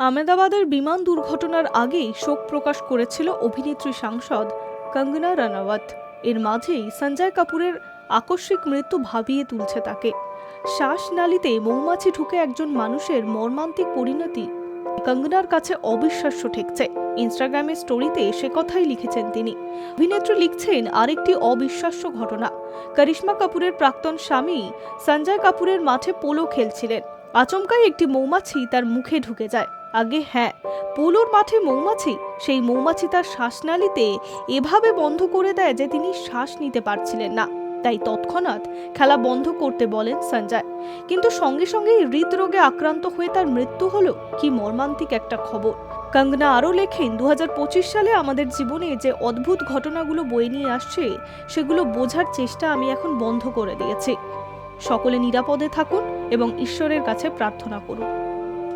আহমেদাবাদের বিমান দুর্ঘটনার আগেই শোক প্রকাশ করেছিল অভিনেত্রী সাংসদ কঙ্গনা রানাওয়াত। এর মাঝেই সঞ্জয় কাপুরের আকস্মিক মৃত্যু ভাবিয়ে তুলছে তাকে। শ্বাসনালীতে মৌমাছি ঢুকে একজন মানুষের মর্মান্তিক পরিণতি কঙ্গনার কাছে অবিশ্বাস্য ঠেকছে। ইনস্টাগ্রামের স্টোরিতে সে কথাই লিখেছেন তিনি। অভিনেত্রী লিখছেন, আরেকটি অবিশ্বাস্য ঘটনা। করিশ্মা কাপুরের প্রাক্তন স্বামী সঞ্জয় কাপুরের মাঠে পোলো খেলছিলেন। আচমকাই একটি মৌমাছি তার মুখে ঢুকে যায়। আগে হ্যাঁ পোলোর মাঠে মৌমাছি, সেই মৌমাছি তার শ্বাসনালীতে এভাবে বন্ধ করে দেয় যে তিনি শ্বাস নিতে পারছিলেন না। তাই তৎক্ষণাৎ খেলা বন্ধ করতে বলেন সঞ্জয়। কিন্তু সঙ্গে সঙ্গেই হৃদরোগে আক্রান্ত হয়ে তার মৃত্যু হলো কি মর্মান্তিক একটা খবর। কঙ্গনা আরও লেখেন দু হাজার পঁচিশ সালে আমাদের জীবনে যে অদ্ভুত ঘটনাগুলো বয়ে নিয়ে আসছে, সেগুলো বোঝার চেষ্টা আমি এখন বন্ধ করে দিয়েছি। সকলে নিরাপদে থাকুন এবং ঈশ্বরের কাছে প্রার্থনা করুন।